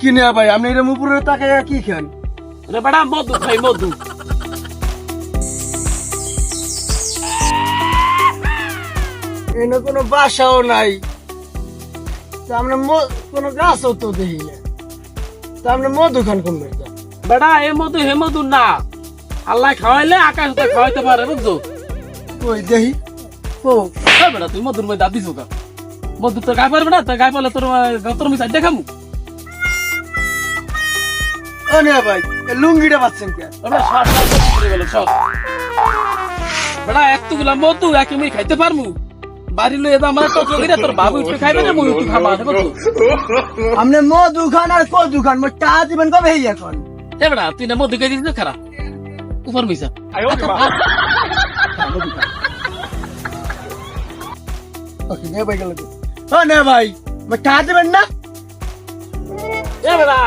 ও কিনে ভাই? আপনি এরম উপরে তাকায় কি খান? রে বেটা মধু খাই মধু। এনে কোনো বাসাও নাই। তামনে কোনো গাছও তো দেখি না। তামনে মধু খান কমবে বেটা এ মধু হে মধু না। আল্লাহ খাওয়াইলে আকাশ তো খাওয়াইতে পারে বুঝছ? ওই দেখি। ও বেটা তুই মধুর মধ্যে দাদি চোখা মধু তো গায়ে পারবে না তো গায়ে পারলে তোর তোর মিশাই দেখামু? ও নে ভাই এ লুঙ্গিটা পাচ্ছেন কে? করে গেল এতগুলা মধু একে মুই খাইতে পারমু? বাড়ি লই এদা আমার তো চোখে তোর বাবু একটু খাইবে না মুই একটু খাবা বুঝছ আপনি মধু খান আর কদু খান মোর টা দিবেন কবে এই এখন? এ বেটা তুই না মধু খাই দিস খারাপ উপর মিশা। মধু ওকে নে ভাই গেল ও নে ভাই মোর টা দিবেন না? এ বেটা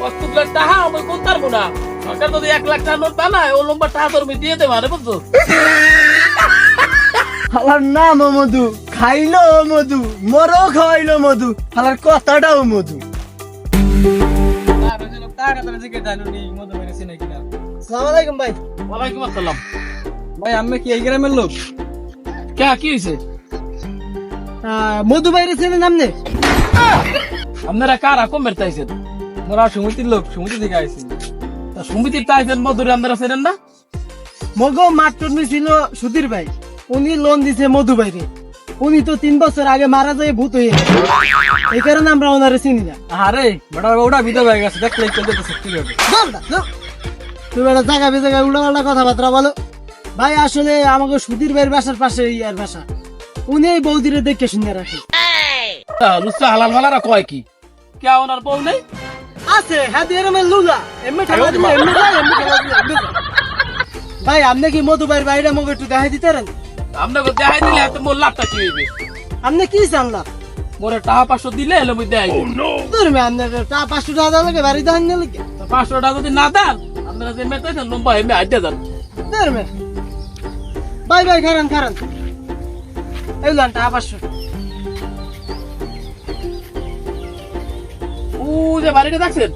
কত লাখ টাকা আমি কোন পারব না? সরকার যদি এক লাখ টাকা নোট বানায় ও লম্বা টাকা তোর আমি দিয়ে দেবো আরে বুঝছ? হালার নাম মধু খাইলো মধু মরও খাওয়াইলো মধু হালার কথাটাও মধু। সালাম আলাইকুম ভাই। ওয়ালাইকুম আসসালাম। ভাই আমি কি এই গ্রামের লোক? কে কি হয়েছে? মধু বাইরে চেনেন আপনি আপনারা কারা কম বেরতাইছেন মোরা সমিতির লোক সমিতি থেকে আইছি। তা সমিতির তাইছেন মধুরে আপনারা চেনেন না? মগো মাত্র ছিল সুধীর ভাই। উনি লোন দিছে মধু বাইরে উনি তো তিন বছর আগে মারা যায় ভূত হয়ে গেছে। এই কারণে আমরা ওনারে চিনি না। আরে বেটা ওটা বিদা হয়ে গেছে দেখলে চলতে তো সত্যি হবে। তুমি একটা জায়গা বেজায়গা উল্টা পাল্টা কথাবার্তা বলো। ভাই আসলে আমাকে সুধীর ভাইয়ের বাসার পাশে ইয়ার বাসা। উনি এই বৌদিরে দেখে শুনে রাখে। লুচা হালাল ফালারা কয় কি? কে ওনার বউ নেই? আছে হ্যাঁ দিয়ে এরমের লুলা। এমনি ঠান্ডা দিলে এমনি যায় এমনি ঠান্ডা দিলে এমনি যায়। ভাই আপনি কি মধু ভাইয়ের বাইরে আমাকে একটু দেখাই দিতে পারেন? আপনাকে দেখাই দিলে এত মোর লাভটা কি হইবে? আপনি কি জানলাম মোরে টাকা পাঁচশো দিলে এলে মুই দেয় ধরবে আপনার তা পাঁচশো টাকা দেওয়া লাগে বাড়ি দেওয়া লাগে পাঁচশো টাকা যদি না দেন আপনারা যে মেতাইছেন লম্বা হেমে আইতে দেন। ধরবে ভাই ভাই খারান খারান। এই লান টাকা পাঁচশো। যে বাড়িটা দেখছেন?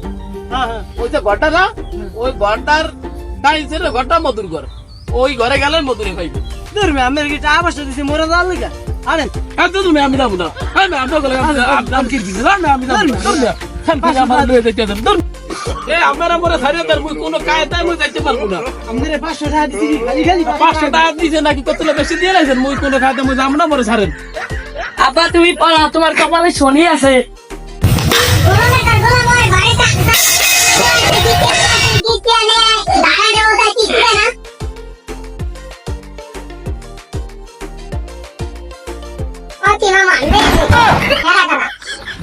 হ্যাঁ হ্যাঁ। ওই যে ঘরটা না ওই ঘরটার ডাইছে রে ঘরটা মধুর ঘর। ওই ঘরে গেলে মধুরে পাইবে ধরবে আমার কি টাকা পাঁচশো দিছি মরে যাওয়ার লাগে? আরেন এত তুমি আমি দাম না। আমি আমি আমি কি দিছি? না। আমি খান আমার লয়ে যাইতে দেন এ আমরা মরে ছাড়িয়ে দেন মুই কোনো কায়দায় মুই যাইতে পারব না। টাকা দিছি খালি খালি? পাঁচশো টাকা দিছে নাকি? কত বেশি দিয়ে লাইছেন? মুই কোনো কায়দায় মুই যাম না মরে ছাড়েন। আব্বা তুমি পালা তোমার কপালে শনি আছে।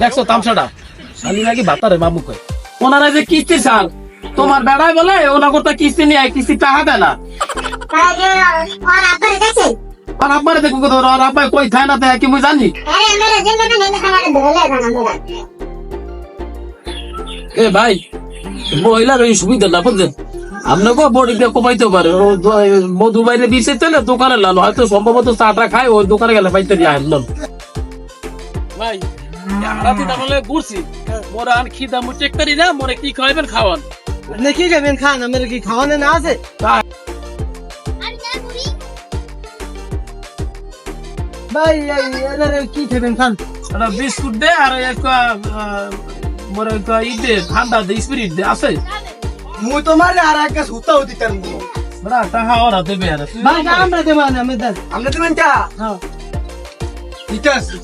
দেখছ তামসাটা শালি নাকি বাতারে মামু কয় ওনারা যে কিস্তি চাল তোমার বেড়ায় বলে ওনা কথা কিস্তি নিয়ে কিস্তি টাকা দেয় না আর আব্বাই কই খায় না দেয় কি জানি এ ভাই মহিলার এই সুবিধা না বুঝলেন? আপনাকেও বডি দিয়ে কমাইতে পারে। মধু বাইরে দিছে তেলে দোকানে লাল। হয়তো সম্ভবত চাটা খায় ওই দোকানে গেলে পাইতে আসলাম ভাই রাতে তাহলে ঘুরছি। মোর আর খিদা চেক করি না মোরে কি খাওয়াবেন খাওয়ান। আপনি কি খাবেন খান? আমার কি খাওয়ানো না আছে? ভাই। এই এদের কি খাবেন খান? বিস্কুট দে আর একটা মোর একটা ই দে ঠান্ডা দে স্পিরিট দে আছে। মুই তোমার আর এক গাছ হুতাও দিতাম বড়া টাকা ওরা দেবে আর ভাই আমরা দেবো না আমি দেন। আমরা দেবেন টা? হ্যাঁ। ঠিক আছে।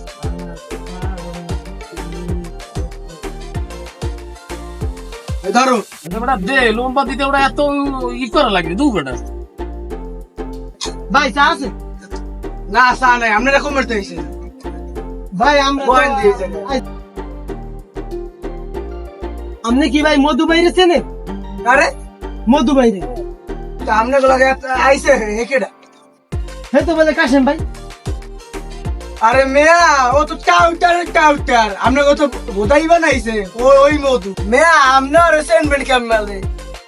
এ ধরো। বড়া দে লম্বা দিতে ওরা এত ই করা লাগে দু বেটা ভাই চা আছে? না চা নাই আমরা এরকম করতে হইছে ভাই আমরা আপনি কি ভাই মধু বাইরে চেনে আরে? মধু বাইরে। আমনে লাগে আইছে হেকেডা হে তো বলে কাশেম ভাই। আরে মেয়া ও তো কাউন্টার কাউন্টার আমনে কত বোধাই বানাইছে ও ওই মধু। মেয়া আমনে আর সেনবেন কেমনে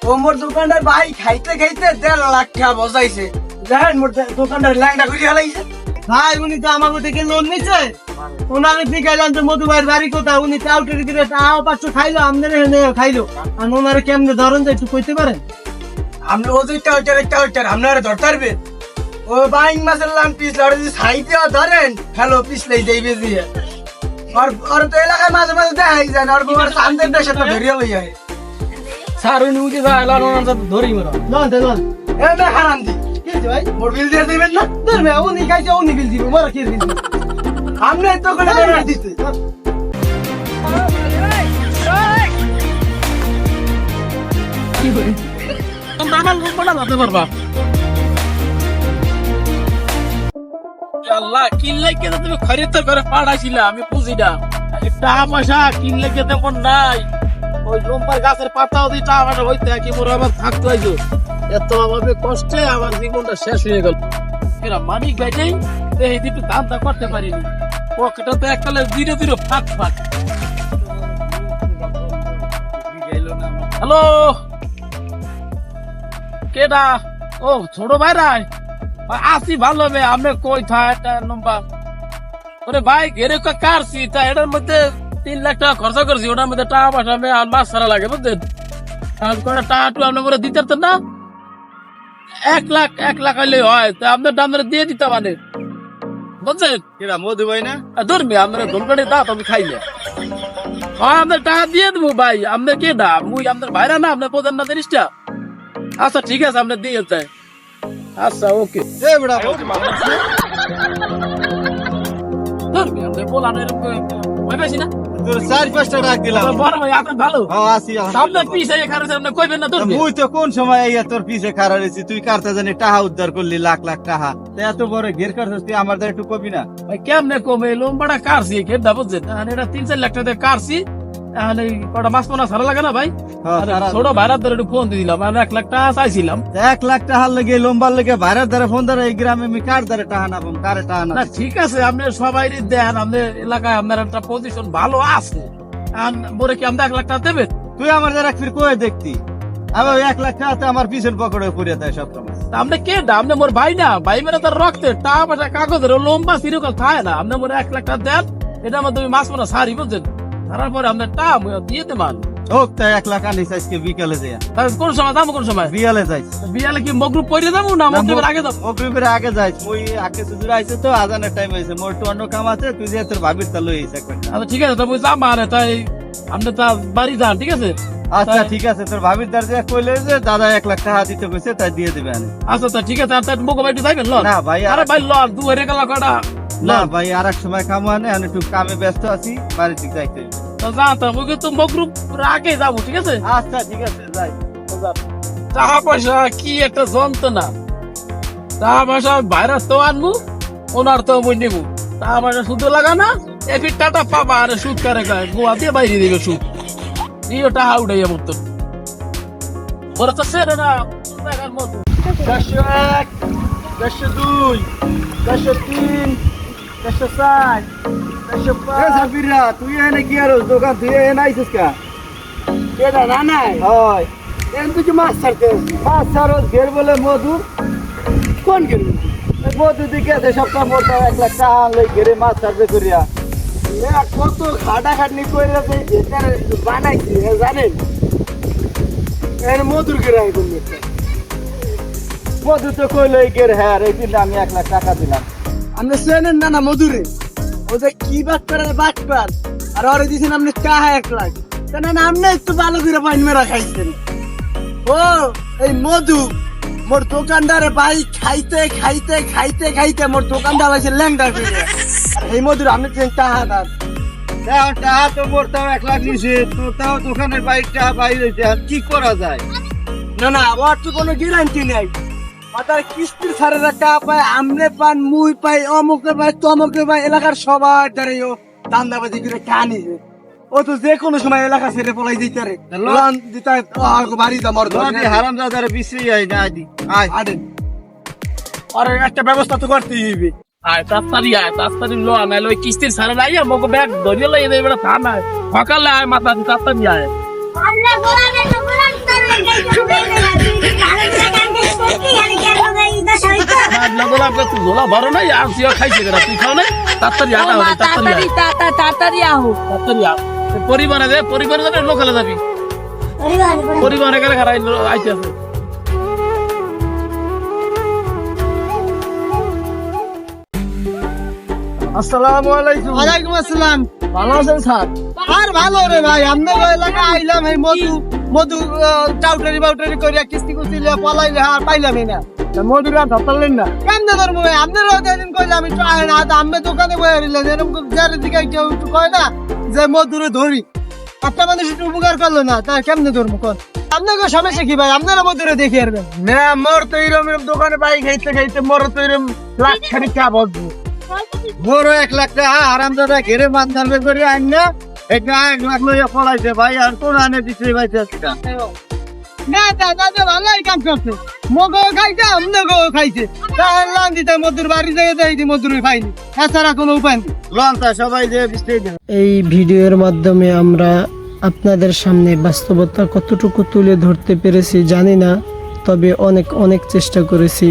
ও মোর দোকানদার ভাই খাইতে খাইতে দেড় লাখ টাকা বজাইছে দেখেন মোর দোকানদার ল্যাংটা করে হালাইছে। ভাই উনি তো আমাকে থেকে লোন নিছে। ওনারে জিজ্ঞাসা যে মধু ভাইয়ের বাড়ি কোথায়? উনি চাউটের দিকে টাও পাঁচশো খাইলো আমাদের খাইলো। আর ওনারে কেমনে ধরেন যে একটু কইতে পারেন? আমরা ও দুই টাউটার টাউটার আপনারা ধরতে ও বাইং মাছের লাম পিস লড়ে যদি সাইডে ধরেন হ্যালো পিস লাই যাইবে দিয়ে আর আর তো এলাকায় মাঝে মাঝে দেখাই যায় আর তোমার সামনের দেশে তো ধরিয়া লই যায়। স্যার উনি উঠে যায় লাল ওনার সাথে ধরি মেরা লন দে লন। এ না হারাম দি। কি ভাই? মোর বিল দিয়ে দিবেন না? ধরবে উনি খাইছে উনি বিল দিবে মোরা কি বিল দিবে? আপনি তো করে বেরোয় দিতে। তোমরা আমার লোক বলা পারবা। আল্লাহ কিনলে কে তুমি খরিদ করে পাঠাইছিলা আমি বুঝি না টাকা পয়সা কিনলে কে তেমন নাই। ওই লম্বার গাছের পাতাও দিয়ে টাকা পয়সা হইতে কি মোর আবার থাকতে হইতো এত কষ্টে আমার জীবনটা শেষ হয়ে গেল। এরা মানিক ভাই নেই এই দিকে দামটা করতে পারিনি। পকেটে তো এককালে ধীরে ধীরে ফাঁক ফাঁক। হ্যালো? কেডা ও, ছোট ভাইরাই আসি ভালো হবে আমি কই থা একটা নম্বর ওরে ভাই ঘেরে কারছি তা এটার মধ্যে তিন লাখ টাকা খরচা করছি, ওটার মধ্যে টাকা পয়সা আমি আর মাছ সারা লাগে, বুঝলেন? আর টাকা টু আপনি করে দিতে না? এক লাখ এক লাখ হইলে হয়, তা আপনার দাম দিয়ে দিতে মানে। বুঝছেন এরা মধু ভাই না? ধরবে আপনার ধনকানি দাঁত আমি খাইলে। হয় আপনার টাকা দিয়ে দেবো ভাই আপনার কে না মুই আপনার ভাইরা না আপনার প্রধান না জিনিসটা। আচ্ছা ঠিক আছে আপনার দিয়ে দেয় আচ্ছা ওকে। এ বড়া এরকম ভয় পাইছি না? তোর চার পাঁচটা ডাক দিলাম। বড় ভাই আপনার ভালো? হ্যাঁ আসি সামনে পিছে এখানে আপনি কইবেন না ধরবে মুই তো কোন সময় এই তোর পিছে খাড়া রয়েছি তুই কারটা জানি টাহা উদ্ধার করলি লাখ লাখ টাহা। এত বড় ঘের কাটছিস তুই আমার দ্বারা একটু কবি না? ভাই কেমনে কমে লম্বাটা কারছি কেডা দাবো এখন এটা তিন চার লাখ টাকা কারছি। এখন এই কটা মাছ পোনা সারা লাগে না ভাই? হ্যাঁ, আরে সারা- ছোট ভাইরার ধরে ফোন দিলাম আর এক লাখ টাকা চাইছিলাম। এক লাখ টাহার লেগে লম্বার লেগে ভাইরার দ্বারা ফোন দ্বারা এই গ্রামে আমি কার দ্বারা টাহা না কারে টাহা না না ঠিক আছে আপনি সবাই দেন আপনার এলাকায় আপনার একটা পজিশন ভালো আছে। আর বলে কি আপনি এক লাখ টাকা দেবেন? তুই আমার দ্বারা ফির কয়ে দেখতি? আবার এক লাখ টাকাতে আমার পিছন পকেটে পড়ে দেয় সব সময় আপনি কে না আপনি মোর ভাই না ভাই মেরে তার রক্তে টাকা পয়সা কাগজের লম্বা সিরকল থাকে না। আপনি মোর এক লাখ টাকা দেন এটা আমার তুমি মাছ পোনা সারি বুঝছেন? তারপরে পরে টাকা মুই দিয়ে দেবেন হোক তাই এক লাখ আনিস আজকে বিকালে তাহলে কোন সময় যাব কোন সময়? বিয়ালে যাই বিয়ালে কি পরে যাব না আগে যাব? আগে যাই মুই আগে সুদূর আইছে তো আজানের টাইম হয়েছে। মোর একটু অন্য কাম আছে তুই যে তোর ভাবির তা আচ্ছা ঠিক আছে তো আরে তাই আপনি তা বাড়ি যান ঠিক আছে? আচ্ছা ঠিক আছে তোর ভাবির যে কইলে যে দাদা এক লাখ টাকা দিতে কইছে তাই দিয়ে দিবে আচ্ছা তা ঠিক আছে আর তাই মুখ বাড়ি যাইবেন লন? না ভাই আরে ভাই লন দু হেরে গেল কটা। না ভাই আর এক সময় কাম আনে আমি একটু কামে ব্যস্ত আছি দিকে যাইতে। তো যা তা মুখে তো মগরুপ আগে যাব ঠিক আছে? আচ্ছা ঠিক আছে যাই টাকা পয়সা কি একটা যন্ত্রণা। টাকা পয়সা ভাইরাস তো আনব ওনার তো বই নেব। টাকা পয়সা শুধু লাগা না এফি টাটা পাবা আরে সুদ কারে গায়ে গোয়া দিয়ে বাইরে দিবে সুদ। ইও টাকা উঠাইয়া মতো ওরা তো সেরে না দেখার মতো। চারশো এক চারশো দুই চারশো তিন চার চারশো সাবিরা তুই এনে কি আর দোকান তুই এনে আইছিস কা কেডা না নাই হয় এন তুই মাছ ছাড়তে মাছ ছাড়ো ঘের বলে মধু কোন গেল এই মধু দিকে আছে সপ্তাহ এক লাখ টাকা আনলে ঘেরে মাছ ছাড়বে করিয়া কত করে বানাইছি জানেন এর মধুর মধু তো কইলো এই ঘের হ্যাঁ এই দিন আমি এক লাখ টাকা দিলাম আপনি চেনেন না না মধুরে। ও যে কি বাট পার বাট পার আর ওরে দিছেন আপনি কাহা এক লাখ কেন আপনি একটু ভালো করে পাইন মেরা খাইছেন। ও এই মধু মোর দোকানদারে ভাই খাইতে খাইতে খাইতে খাইতে মোর দোকানদার হয়েছে ল্যাংডা করে আর এই মধুর আপনি দিছেন টাহা দার তো মোর তাও এক লাখ নিছে তো তাও দোকানের বাইক টাকা বাইরে কি করা যায়? না না ওর তো কোনো গ্যারান্টি নেই। মাথার কিস্তির সারের টাকা পায় আমনে পান মুই পাই অমুকে পাই তমুকে পাই এলাকার সবার দ্বারে ও দান্দাবাজি করে কানি ও তো যে কোনো সময় এলাকা ছেড়ে পলাই দিতে রে? লোন দিতে বাড়ি দাম আর লদি হারাম দাদারে বিশ্রী আই না আদি আয়। আরে। আর একটা ব্যবস্থা তো করতেই হইবে। আয় তাড়াতাড়ি আয় তাড়াতাড়ি লো নাইলে ওই কিস্তির সারে নাই আমাকে ব্যাগ ধরিয়ে লইয়ে দেবে বেটা থা নাই সকালে আয় মাথা তাড়াতাড়ি আয়। ঝোলা ভরো নাই আর তুই খাইছে কেনা তুই খাও নাই? তাড়াতাড়ি ও আটা হবে তাড়াতাড়ি তাড়াতাড়ি আয়, তাড়াতাড়ি তাড়াতাড়ি আহো। তাড়াতাড়ি আয়। পরিবারে দে পরিবারে যাবে লোকালে যাবি। পরিবারে গেলে খারাপ আইতে আছে আসসালামু আলাইকুম। ওয়ালাইকুম আসসালাম। ভালো আছেন স্যার? আর ভালো রে ভাই আপনার এলাকা আইলাম এই মধু মধু আহ, টাউটারি বাউটারি করে কিস্তি কুস্তি লিয়ে পলাইলে আর পাইলামই না। মধুরা ধরতেন না। কেমনে ধরবো ভাই? আপনারও যেদিন কইলে আমি আয় না তো আমি দোকানে বয়ে রইলেন এরকম যার দিকে কেউ একটু কয় না যে মধুরে ধরি। একটা মানুষ একটু উপকার করল না তা কেমনে ধরবো কোন? আপনাকে সমস্যা কি ভাই? আপনারা মধুরে দেখে আসবেন না মোর তো এরম এরম দোকানে বাই খাইতে খাইতে মোর তো এরম লাখ খানি চা বলব। মোরও এক লাখ টাকা আরাম দাদা ঘেরে বান্ধার বের করে আইন না। এক লাখ লইয়া পড়াইছে ভাই আর কোন আনে দিচ্ছে ভাই চেষ্টা না দাদা ভালোই কাম করছে। মগও খাইছে বাড়ি থেকে যাই মধুর পাইনি। এছাড়া কোনো উপায় নেই। লঙ্কা সবাই যে বিস্তারিত এই ভিডিওর মাধ্যমে আমরা আপনাদের সামনে বাস্তবতা কতটুকু তুলে ধরতে পেরেছি জানি না তবে অনেক অনেক চেষ্টা করেছি।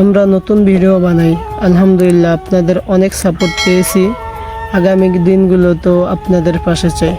আমরা নতুন ভিডিও বানাই আলহামদুলিল্লাহ আপনাদের অনেক সাপোর্ট পেয়েছি। আগামী দিনগুলো তো আপনাদের পাশে চাই।